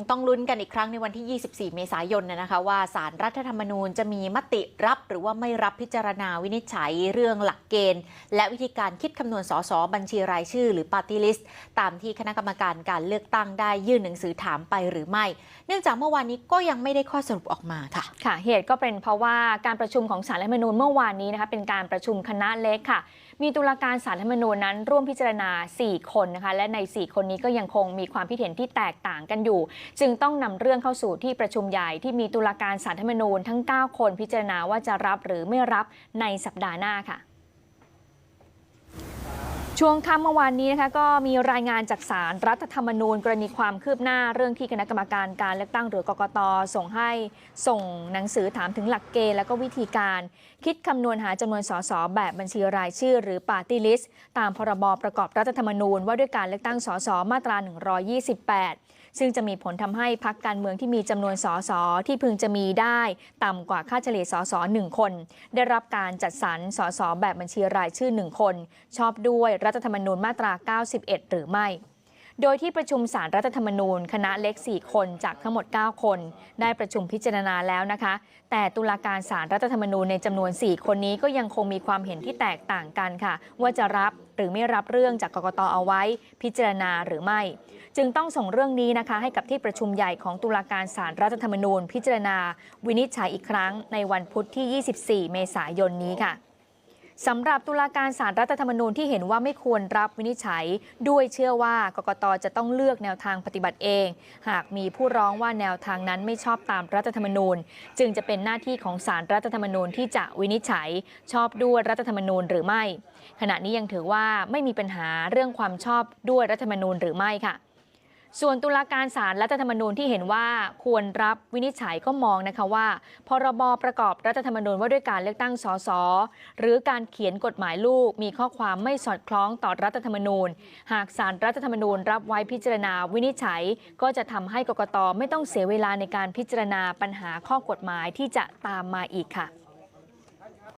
งต้องลุ้นกันอีกครั้งในวันที่ 24 เมษายนนะนะคะว่าสารรัฐธรรมนูญจะมีมติรับหรือว่าไม่รับพิจารณาวินิจฉัยเรื่องหลักเกณฑ์ และวิธีการคิดคำนวณสสบัญชีรายชื่อ หรือปาร์ตี้ลิสต์ตามที่คณะกรรมการการเลือกตั้งได้ยื่นหนังสือถามไปหรือไม่ เนื่องจากเมื่อวานนี้ก็ยังไม่ได้ข้อสรุปออกมาค่ะค่ะ เหตุก็เป็นเพราะว่าการประชุมของสารรัฐธรรมนูญเมื่อวานนี้นะคะเป็นการประชุมคณะเล็กค่ะ มีตุลาการสารรัฐธรรมนูญนั้น ร่วมพิจารณา 4 คนนะคะและใน 4 คนนี้ก็ยังคงมีความคิดเห็นที่แตกต่างกันอยู่จึงต้องนำเรื่องเข้าสู่ที่ประชุมใหญ่ที่มีตุลาการสารธรรมนูญทั้ง 9 คนพิจารณาว่าจะรับหรือไม่รับในสัปดาห์หน้าค่ะช่วงค่ำเมื่อวานนี้นะคะก็มีรายงานจากสารรัฐธรรมนูญ กรณีความคืบหน้าเรื่องที่คณะกรรมการการเลือกตั้งหรือกกตส่งให้ส่งหนังสือถามถึงหลักเกณฑ์และก็วิธีการ คิดคำนวณหาจำนวนสสแบบบัญชีรายชื่อ หรือปาร์ตี้ลิสต์ตามพรบประกอบรัฐธรรมนูญ ว่าด้วยการเลือกตั้งสสมาตรา 128 ซึ่งจะมีผลทำให้พักการเมืองที่มีจำนวนสสที่พึงจะมีได้ ต่ำกว่าค่าเฉลี่ยสสหนึ่งคน ได้รับการจัดสรรสสแบบบัญชีรายชื่อหนึ่งคน ชอบด้วยรัฐธรรมนูญมาตรา 91 หรือไม่ โดยที่ประชุมสารรัฐธรรมนูญ คณะเล็ก 4 คนจากทั้งหมด 9 คน ได้ประชุมพิจารณาแล้วนะคะ แต่ตุลาการสารรัฐธรรมนูญในจำนวน 4 คนนี้ก็ยังคงมีความเห็นที่แตกต่างกันค่ะ ว่าจะรับหรือไม่รับเรื่องจากกกตเอาไว้ พิจารณาหรือไม่ จึงต้องส่งเรื่องนี้นะคะ ให้กับที่ประชุมใหญ่ของตุลาการสารรัฐธรรมนูญ พิจารณา วินิจฉัยอีกครั้งในวันพุธที่ 24 เมษายนนี้ค่ะ สำหรับตุลาการสารรัฐธรรมนูญที่เห็นว่าไม่ควรรับวินิจฉัย ด้วยเชื่อว่ากกตจะต้องเลือกแนวทางปฏิบัติเอง หากมีผู้ร้องว่าแนวทางนั้นไม่ชอบตามรัฐธรรมนูญ จึงจะเป็นหน้าที่ของสารรัฐธรรมนูญที่จะวินิจฉัย ชอบด้วยรัฐธรรมนูญหรือไม่ ขณะนี้ยังถือว่าไม่มีปัญหาเรื่องความชอบด้วยรัฐธรรมนูญหรือไม่ค่ะ ส่วนตุลาการศาลรัฐธรรมนูญที่เห็นว่าควรรับวินิจฉัยก็มองนะคะว่า พรบประกอบรัฐธรรมนูญว่าด้วยการเลือกตั้งสสหรือการเขียนกฎหมายลูก มีข้อความไม่สอดคล้องต่อรัฐธรรมนูญ หากศาลรัฐธรรมนูญรับไว้พิจารณาวินิจฉัย ก็จะทำให้กกตไม่ต้องเสียเวลาในการพิจารณาปัญหาข้อกฎหมายที่จะตามมาอีกค่ะ